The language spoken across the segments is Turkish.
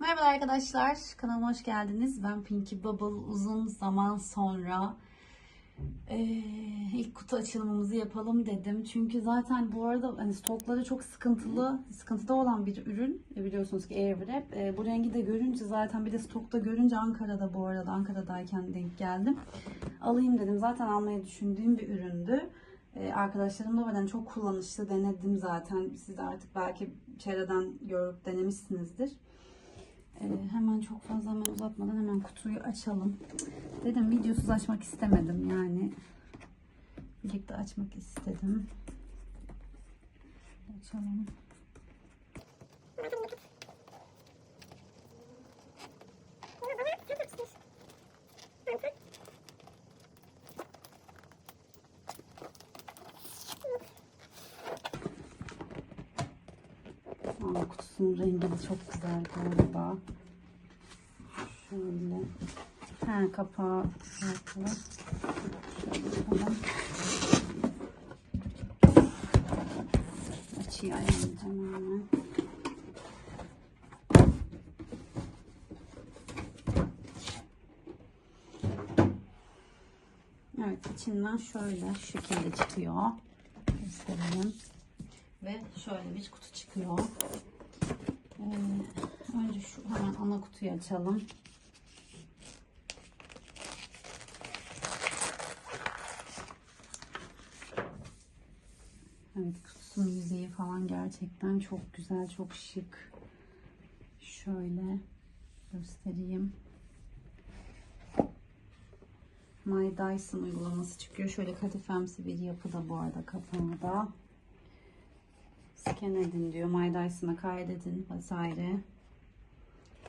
Merhaba arkadaşlar, kanalıma hoş geldiniz. Ben Pinky Bubble. Uzun zaman sonra eee, ilk kutu açılımımızı yapalım dedim. Çünkü zaten bu arada hani stokları çok sıkıntılı, sıkıntıda olan bir ürün. E, biliyorsunuz ki Airwrap. E, bu rengi de görünce zaten bir de stokta görünce Ankara'da bu arada Ankara'dayken denk geldim. Alayım dedim. Zaten almayı düşündüğüm bir üründü. E, arkadaşlarım da var. Çok kullanışlı denedim zaten. Siz de artık belki çevreden görüp denemişsinizdir. Ee, hemen çok fazla hemen uzatmadan hemen kutuyu açalım. Dedim videosuz açmak istemedim yani. Birlikte açmak istedim. Açalım. Aa, kutusunun rengi de çok güzel galiba. Şöyle. Ha kapağı farklı. Şöyle. Açıyı ayarlayacağım hemen. Evet içinden şöyle şekilde çıkıyor. Göstereyim. Ve şöyle bir kutu çıkıyor. Ee, önce şu hemen ana kutuyu açalım. Evet kutusunun yüzeyi falan gerçekten çok güzel, çok şık. Şöyle göstereyim. My Dyson uygulaması çıkıyor. Şöyle kadifemsi bir yapıda bu arada kapağında. Scan edin diyor. My Dyson'a kaydedin vesaire.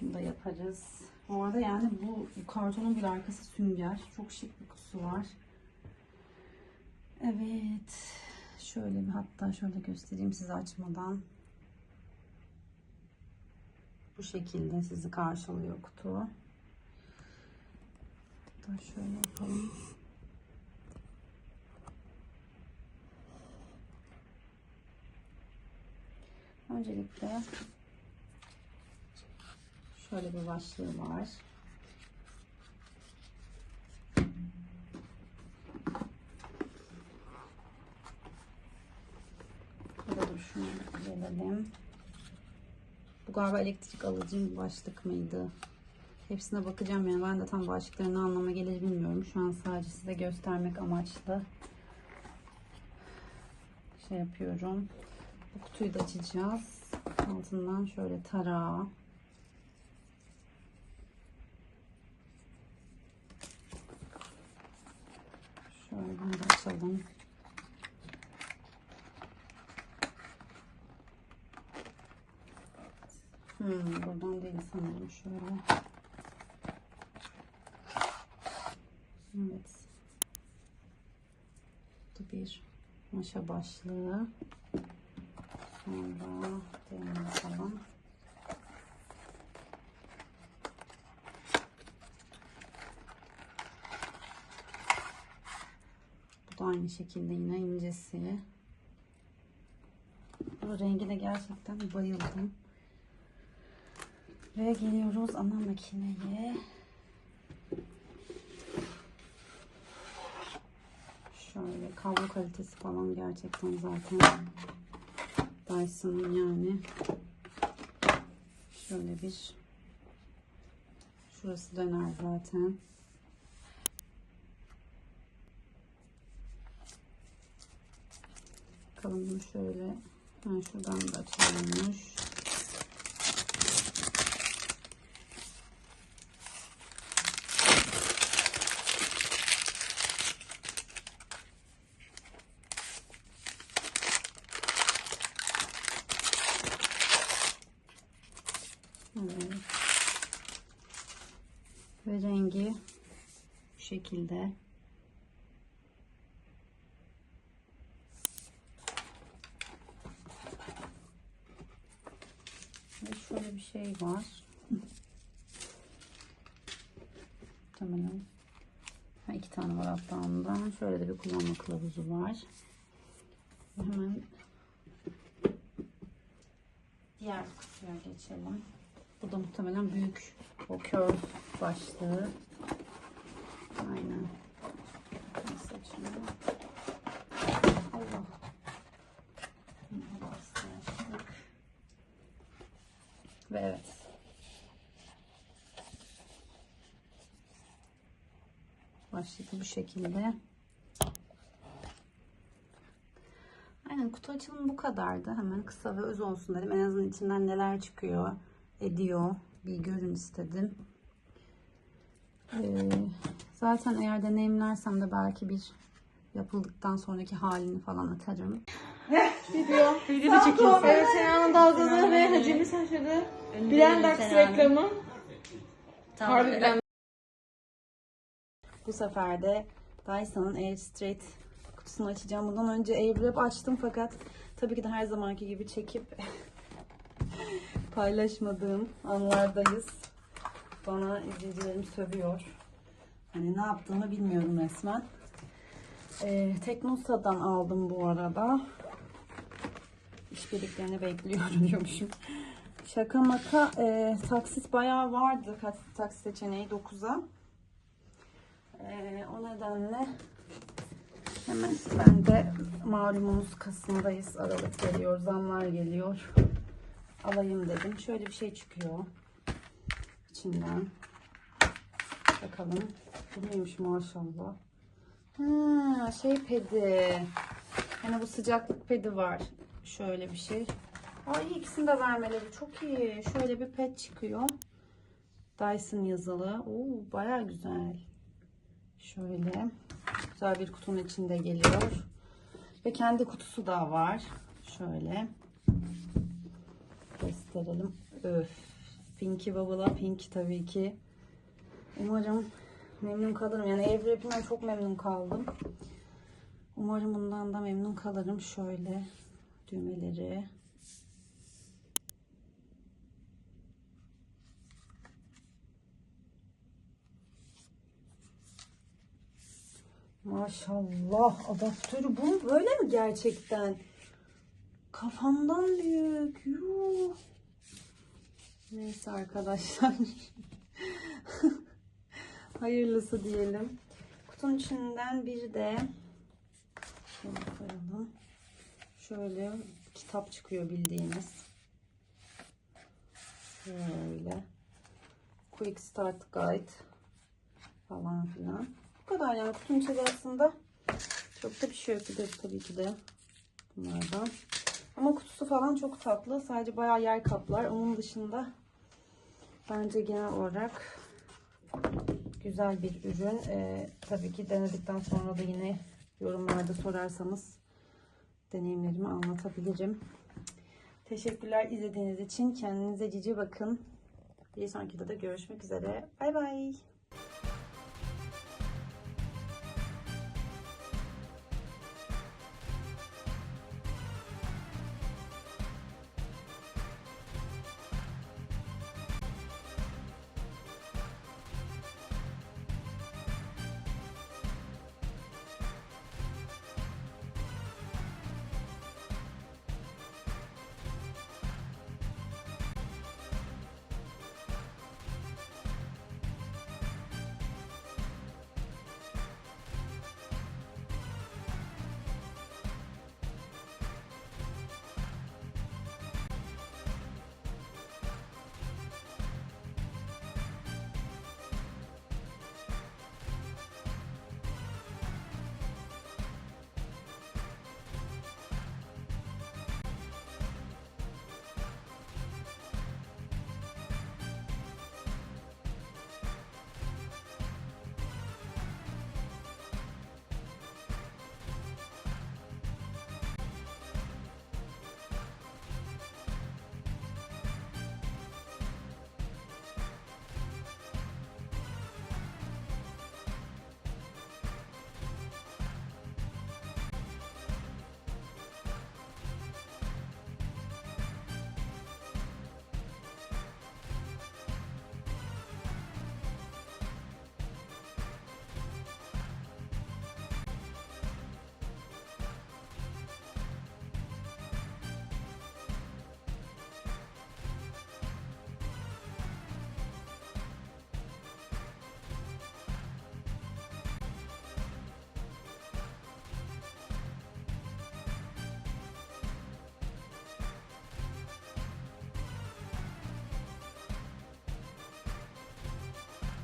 Bunu da yaparız. Bu arada yani bu kartonun bir arkası sünger. Çok şık bir kutusu var. Evet. Şöyle bir hatta şöyle göstereyim size açmadan. Bu şekilde sizi karşılıyor kutu. Hatta şöyle yapalım. Öncelikle şöyle bir başlığı var. Burada. Bu galiba elektrik alıcı bir başlık mıydı? Hepsine bakacağım yani ben de tam başlıklarını anlama gelir bilmiyorum. Şu an sadece size göstermek amaçlı şey yapıyorum. Bu kutuyu da açacağız. Altından şöyle tarağı. Şöyle bunu açalım. Hmm, buradan değil sanırım şöyle. Evet. Bu bir maşa başlığı. Devam bakalım. Bu da aynı şekilde yine incesi. Bu rengi de gerçekten bayıldım. Ve geliyoruz ana makineye. Şöyle kablo kalitesi falan gerçekten zaten Dyson'ın yani şöyle bir şurası döner zaten. Bakalım şöyle ha, şuradan da açılıyormuş. Evet. Ve rengi bu şekilde. Ve şöyle bir şey var. Ha, iki tane var ondan. Şöyle de bir kullanma kılavuzu var. Hemen diğer kutuya geçelim. Bu da muhtemelen büyük o kör başlığı. Aynen. Allah. Ve evet. Başlık bu şekilde. Aynen kutu açılımı bu kadardı. Hemen kısa ve öz olsun dedim. En azından içinden neler çıkıyor, ediyor bir görün istedim. Ee, zaten eğer deneyimlersem de belki bir yapıldıktan sonraki halini falan atarım. Video. Video çekiyorsun. Evet Sena'nın dalgalı ve Hacemi Saçları. Blendax reklamı. Harbiden. Bu sefer de Dyson'ın Air Straight kutusunu açacağım. Bundan önce Airwrap açtım fakat tabii ki de her zamanki gibi çekip paylaşmadığım anlardayız. Bana izleyicilerim sövüyor. Hani ne yaptığımı bilmiyorum resmen. Ee, Teknosa'dan aldım bu arada. İşbirliklerini bekliyorum diyormuşum. Şaka maka e, taksit bayağı vardı. Taksit seçeneği 9'a. Ee, o nedenle hemen ben de malumunuz Kasım'dayız. Aralık geliyor, zamlar geliyor. Alayım dedim. Şöyle bir şey çıkıyor içinden. Bakalım. Bu neymiş maşallah. Ha, şey pedi. Hani bu sıcaklık pedi var. Şöyle bir şey. Ay ikisini de vermeleri çok iyi. Şöyle bir pet çıkıyor. Dyson yazılı. Oo baya güzel. Şöyle güzel bir kutunun içinde geliyor. Ve kendi kutusu da var. Şöyle gösterelim. Öf. Pinky Bubble'a Pink tabii ki. Umarım memnun kalırım. Yani ev wrap'inden çok memnun kaldım. Umarım bundan da memnun kalırım. Şöyle düğmeleri. Maşallah adaptörü bu böyle mi gerçekten? Kafamdan büyük. Yuh. Neyse arkadaşlar. Hayırlısı diyelim. Kutunun içinden bir de şöyle. Şöyle kitap çıkıyor bildiğiniz. Şöyle. Quick Start Guide falan filan. Bu kadar yani kutunun aslında çok da bir şey yok. Bir de tabii ki de bunlardan. Ama kutusu falan çok tatlı. Sadece bayağı yer kaplar. Onun dışında bence genel olarak güzel bir ürün. Ee, tabii ki denedikten sonra da yine yorumlarda sorarsanız deneyimlerimi anlatabilirim. Teşekkürler izlediğiniz için. Kendinize cici bakın. Bir sonraki videoda görüşmek üzere. Bay bay.